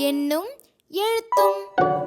என்னும் எழுத்தும்.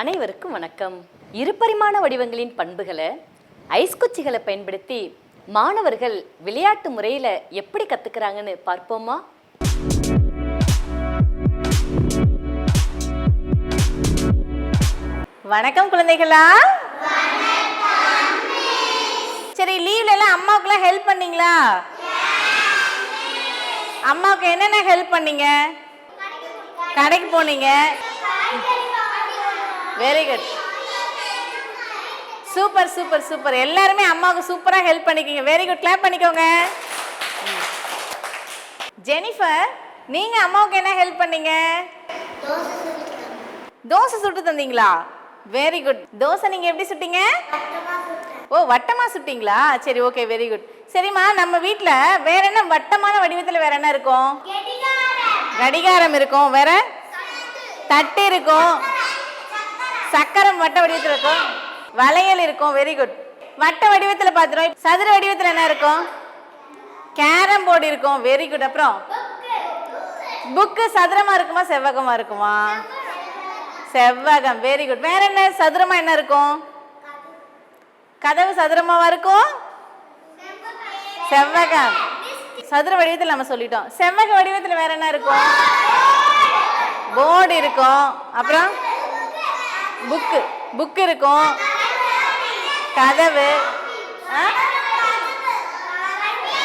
அனைவருக்கும் வணக்கம். இருபரிமாண வடிவங்களின் பண்புகளை ஐஸ்குச்சிகளை பயன்படுத்தி மாணவர்கள் விளையாட்டு முறையில் எப்படி கத்துக்கிறாங்கன்னு பார்ப்போமா? வணக்கம் குழந்தைகளா. சரி லீவ்ல எல்லாம் அம்மாவுக்குலாம் ஹெல்ப் பண்ணீங்களா? அம்மாவுக்கு என்னென்ன ஹெல்ப் பண்ணீங்க? கடைக்கு போனீங்க. Very good super super super எல்லாருமே அம்மாவுக்கு சூப்பராக ஹெல்ப் பண்ணிக்கிங்க. வெரி குட் கிளாப் பண்ணிக்கோங்க. ஜெனிஃபர் நீங்க அம்மாவுக்கு என்ன ஹெல்ப் பண்ணீங்க? தோசை சுட்டு தந்தீங்களா? வெரி குட் தோசை நீங்க எப்படி சுட்டீங்க? ஓ வட்டமா சுட்டீங்களா? சரி ஓகே வெரி குட் சரிம்மா நம்ம வீட்ல வேற என்ன வட்டமான வடிவத்துல வேற என்ன இருக்கும்? கடிகாரம். இருக்கும். வேற? தட்டு இருக்கும். சக்கரம் வட்ட வடிவத்தில் இருக்கும். வளையல் இருக்கும். வெரி குட் வட்ட வடிவத்தில் பார்த்துருவோம் சதுர வடிவத்தில் என்ன இருக்கும்? கேரம் போர்டு இருக்கும். வெரி குட் அப்புறம் புக்கு சதுரமாக இருக்குமா செவ்வகமாக இருக்குமா? செவ்வகம். வெரி குட் வேற என்ன? சதுரமாக என்ன இருக்கும்? கதவு சதுரமாவா இருக்கும்? செவ்வகம். சதுர வடிவத்தில் நம்ம சொல்லிட்டோம். செவ்வக வடிவத்தில் வேற என்ன இருக்கும்? போர்டு இருக்கும். அப்புறம் புக்கு புக் இருக்கும். கதவு ஆ?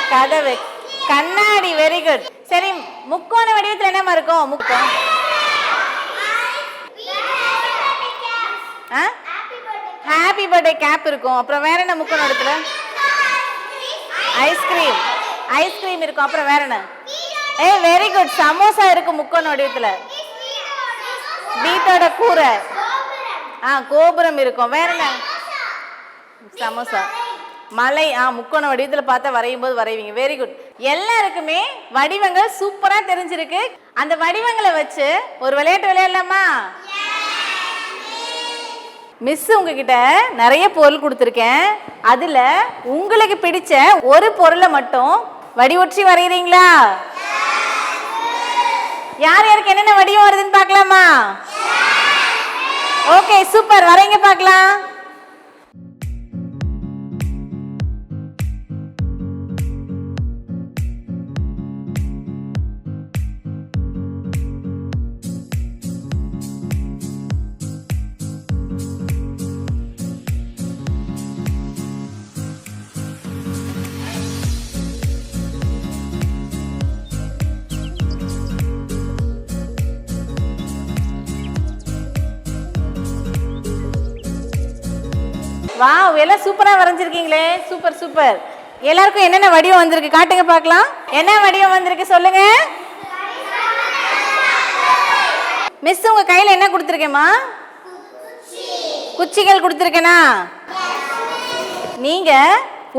கதவு. கண்ணாடி வெரி குட் சரி முக்கோண வடிவத்தில் என்னமா இருக்கும்? முக்கோணம் ஹாப்பி பர்த்டே கேப் இருக்கும். அப்புறம் வேற என்ன முக்கோண இடத்துல ஐஸ்கிரீம் ஐஸ்கிரீம் இருக்கும். அப்புறம் வேற என்ன? ஏ வெரி குட் சமோசா இருக்கும் முக்கோண வடிவத்தில். வீட்டோட கூரை. ஆ கோபுரம் இருக்கும். வேற என்ன? சமோசா. மலை ஆ முக்கோண வடிவத்தில் பார்த்தா வரையும் போது வரைவீங்க. வெரி குட் எல்லாருக்குமே வடிவங்கள் சூப்பராக தெரிஞ்சிருக்கு. அந்த வடிவங்களை வச்சு ஒரு விளையாட்டு விளையாடலாமா? மிஸ் உங்ககிட்ட நிறைய பொருள் கொடுத்துருக்கேன். அதில் உங்களுக்கு பிடிச்ச ஒரு பொருளை மட்டும் வடிவொற்றி வரைகிறீங்களா யார் யாருக்கு என்னென்ன வடிவம் வருதுன்னு பார்க்கலாமா? ஓகே சூப்பர் வரீங்க பார்க்கலாம். வாவ் எல்லாம் சூப்பராக வரைஞ்சிருக்கீங்களே. சூப்பர் சூப்பர் எல்லாருக்கும் என்னென்ன வடிவம் வந்திருக்கு? காட்டுங்க பார்க்கலாம். என்ன வடிவம் வந்திருக்கு சொல்லுங்க. மிஸ் உங்க கையில் என்ன கொடுத்துருக்கேம்மா? குச்சிகள் கொடுத்துருக்கேனா? நீங்க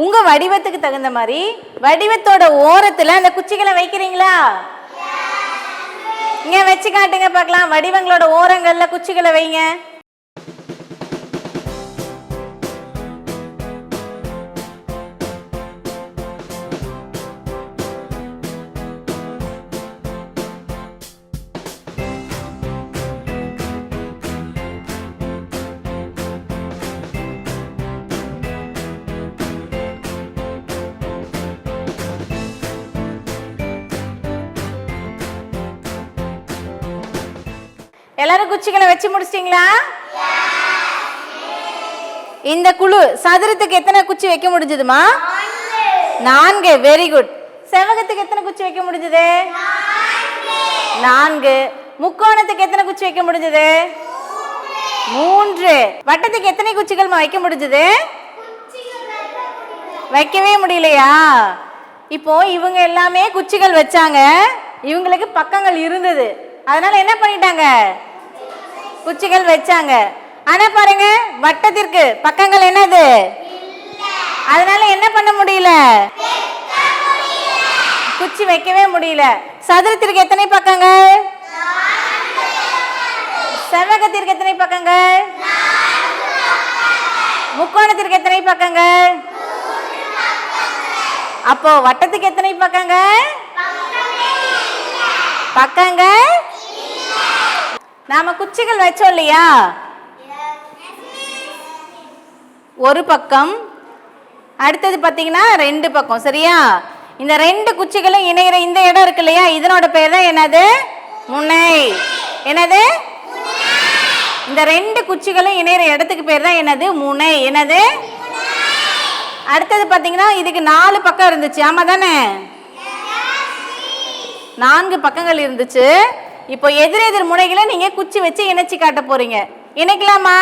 உங்க வடிவத்துக்கு தகுந்த மாதிரி வடிவத்தோட ஓரத்துல அந்த குச்சிகளை வைக்கிறீங்களா? இங்க வச்சு காட்டுங்க பார்க்கலாம். வடிவங்களோட ஓரங்கள்ல குச்சிகளை வைங்க. எல்லாரும் குச்சிகளை வச்சு முடிச்சிட்டீங்களா? இந்த குழு சதுரத்துக்கு எத்தனை குச்சி வைக்க முடிஞ்சதுமா? நான்கு. வெரி குட் செவகத்துக்கு எத்தனை குச்சி வைக்க முடிஞ்சது? நான்கு. முக்கோணத்துக்கு எத்தனை குச்சி வைக்க முடிஞ்சது? மூன்று. வட்டத்துக்கு எத்தனை குச்சிகள் வைக்க முடிஞ்சது? வைக்கவே முடியலையா? இப்போ இவங்க எல்லாமே குச்சிகள் வச்சாங்க. இவங்களுக்கு பக்கங்கள் இருந்தது. அதனால என்ன பண்ணிட்டாங்க? குச்சிகள் வச்சாங்க. ஆனா பாருங்க வட்டத்திற்கு பக்கங்கள் என்னது? அதனால என்ன பண்ண முடியல? குச்சி வைக்கவே முடியல. சதுரத்திற்கு எத்தனை பக்கங்கள்? செவ்வகத்திற்கு எத்தனை பக்கங்கள்? முக்கோணத்திற்கு எத்தனை பக்கங்கள்? அப்போ வட்டத்துக்கு எத்தனை பக்கங்கள்? பக்கங்கள். நாம குச்சிகள் வச்சோம் இல்லையா? ஒரு பக்கம். அடுத்தது பார்த்தீங்கன்னா ரெண்டு பக்கம். சரியா? இந்த ரெண்டு குச்சிகளும் இணையிற இந்த இடம் இருக்கு இல்லையா? இதனோட பேர் தான் என்னது? முனை. என்னது? இந்த ரெண்டு குச்சிகளும் இணைகிற இடத்துக்கு பேர் தான் என்னது? முனை. என்னது? அடுத்தது பார்த்தீங்கன்னா இதுக்கு நாலு பக்கம் இருந்துச்சு. ஆமா தானே நான்கு பக்கங்கள் இருந்துச்சு. இப்போ எதிர் எதிர் முனைகளை நீங்க குச்சி வச்சு இணைச்சு காட்ட போறீங்க. இணைக்கலாமா?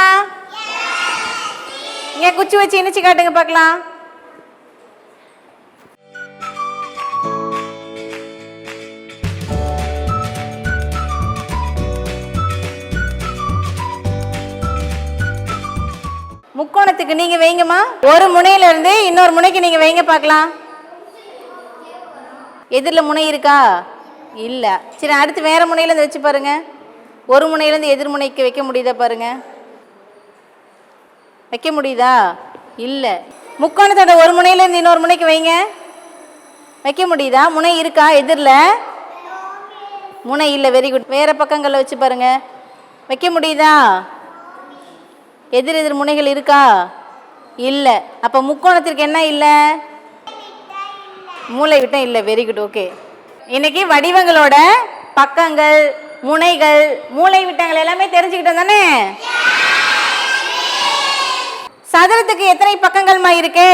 இங்க குச்சி வச்சு இணைச்சு காட்டுங்க பார்க்கலாம். முக்கோணத்துக்கு நீங்க வைங்கம்மா. ஒரு முனையில இருந்து இன்னொரு முனைக்கு நீங்க வைங்க பார்க்கலாம். எதிரில் முனை இருக்கா? இல்லை. சரி அடுத்து வேறு முனையிலேருந்து வச்சு பாருங்க. ஒரு முனையிலேருந்து எதிர்முனைக்கு வைக்க முடியுதா பாருங்க. வைக்க முடியுதா? இல்லை. முக்கோணத்தோட ஒரு முனையிலேருந்து இன்னொரு முனைக்கு வைங்க. வைக்க முடியுதா? முனை இருக்கா? எதிரில்? முனை இல்லை. வெரி குட் வேறு பக்கங்களில் வச்சு பாருங்க. வைக்க முடியுதா? எதிர் எதிர் முனைகள் இருக்கா? இல்லை. அப்போ முக்கோணத்திற்கு என்ன இல்லை? மூளை விட்டம் இல்லை. வெரி குட் ஓகே இன்னைக்கு வடிவங்களோட பக்கங்கள் முனைகள் மூளை விட்டங்கள் எல்லாமே தெரிஞ்சுக்கிட்டோம் தானே? சதுரத்துக்கு எத்தனை பக்கங்கள்மா இருக்கு?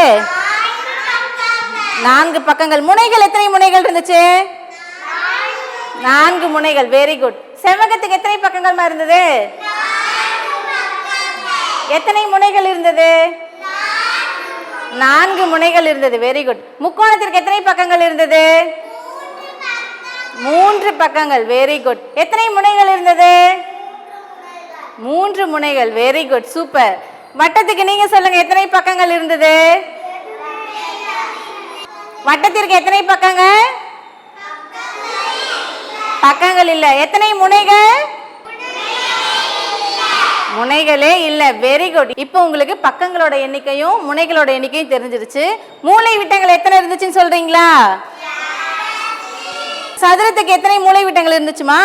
நான்கு பக்கங்கள். முனைகள் எத்தனை முனைகள் இருந்துச்சு? நான்கு முனைகள். வெரி குட் செவ்வகத்துக்கு எத்தனை பக்கங்கள்மா இருந்தது? எத்தனை முனைகள் இருந்தது? நான்கு முனைகள் இருந்தது. வெரி குட் முக்கோணத்திற்கு எத்தனை பக்கங்கள் இருந்தது? மூன்று பக்கங்கள். வெரி குட் எத்தனை முனைகள் இருந்தது? மூன்று முனைகள். வெரி குட் சூப்பர் வட்டத்துக்கு நீங்க சொல்லுங்க எத்தனை பக்கங்கள் இருந்தது? வட்டத்திற்கு எத்தனை பக்கங்கள்? பக்கங்கள் இல்ல. எத்தனை முனைகள்? முனைகளே இல்ல. வெரி குட் இப்போ உங்களுக்கு பக்கங்களோட எண்ணிக்கையும் முனைகளோட எண்ணிக்கையும் தெரிஞ்சிருச்சு. மூளை விட்டங்கள் எத்தனை இருந்துச்சுன்னு சொல்றீங்களா? சதுரத்துக்கு எத்தனை மூளை விட்டங்கள் இருந்துச்சுமா?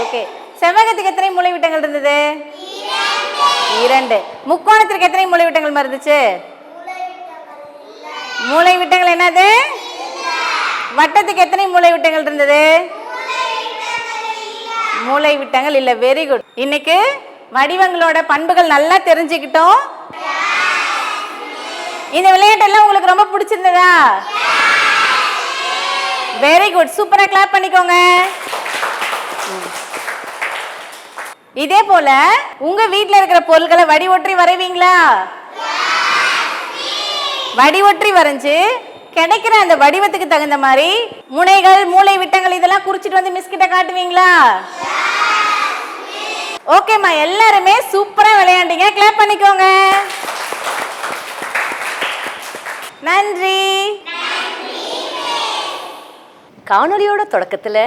ஓகே. செவ்வகத்துக்கு எத்தனை மூளை விட்டங்கள் இருந்தது? இரண்டு. முக்கோணத்திற்கு எத்தனை மூளை விட்டங்கள் இருந்துச்சு? மூளை விட்டங்கள் என்னது? வட்டத்துக்கு எத்தனை மூளை விட்டங்கள் இருந்தது? மூளை விட்டங்கள் இல்ல. வெரி குட் இன்னைக்கு வடிவங்களோட பண்புகள் நல்லா தெரிஞ்சுக்கிட்டோம். இந்த விளையாட்டெல்லாம் உங்களுக்கு ரொம்ப பிடிச்சிருந்ததா? வெரி குட் சூப்பரா கிளாப் பண்ணிக்கோங்க. இதே போல உங்க வீட்டில் இருக்கிற பொருட்களை வடி ஒற்றி வரைவீங்களா? வடி ஒற்றி வரைஞ்சு கிடைக்கிற அந்த வடிவத்துக்கு தகுந்த மாதிரி முனைகள் மூளை விட்டங்கள் இதெல்லாம் குறிச்சிட்டு வந்து மிஸ் கிட்ட காட்டுவீங்களா? ஓகேம்மா எல்லாருமே சூப்பரா விளையாண்டீங்க. கிளாப் பண்ணிக்கோங்க. நன்றி. காணொளியோட தொடக்கத்தில்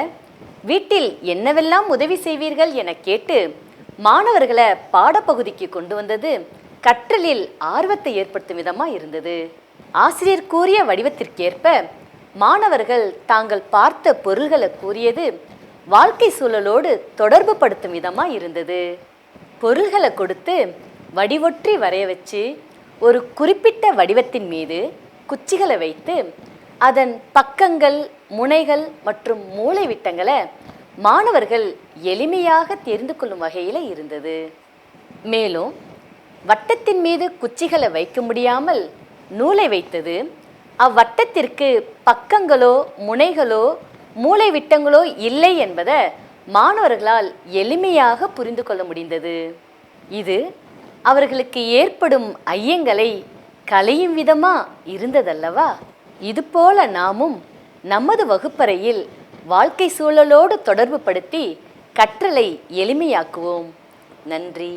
வீட்டில் என்னவெல்லாம் உதவி செய்வீர்கள் என கேட்டு மாணவர்களை பாடப்பகுதிக்கு கொண்டு வந்தது கற்றலில் ஆர்வத்தை ஏற்படுத்தும் விதமாக இருந்தது. ஆசிரியர் கூறிய வடிவத்திற்கேற்ப மாணவர்கள் தாங்கள் பார்த்த பொருள்களை கூறியது வாழ்க்கை சூழலோடு தொடர்பு படுத்தும் விதமாக இருந்தது. பொருள்களை கொடுத்து வடிவொற்றி வரைய வச்சு ஒரு குறிப்பிட்ட வடிவத்தின் மீது குச்சிகளை வைத்து அதன் பக்கங்கள் முனைகள் மற்றும் மூலை விட்டங்களை மாணவர்கள் எளிமையாக தெரிந்து கொள்ளும் வகையில் இருந்தது. மேலும் வட்டத்தின் மீது குச்சிகளை வைக்க முடியாமல் நூலை வைத்தது அவ்வட்டத்திற்கு பக்கங்களோ முனைகளோ மூளை விட்டங்களோ இல்லை என்பதை மாணவர்களால் எளிமையாக புரிந்து கொள்ள முடிந்தது. இது அவர்களுக்கு ஏற்படும் ஐயங்களை களையும் விதமாக இருந்ததல்லவா? இதுபோல நாமும் நமது வகுப்பறையில் வாழ்க்கை சூழலோடு தொடர்பு படுத்தி கற்றலை எளிமையாக்குவோம். நன்றி.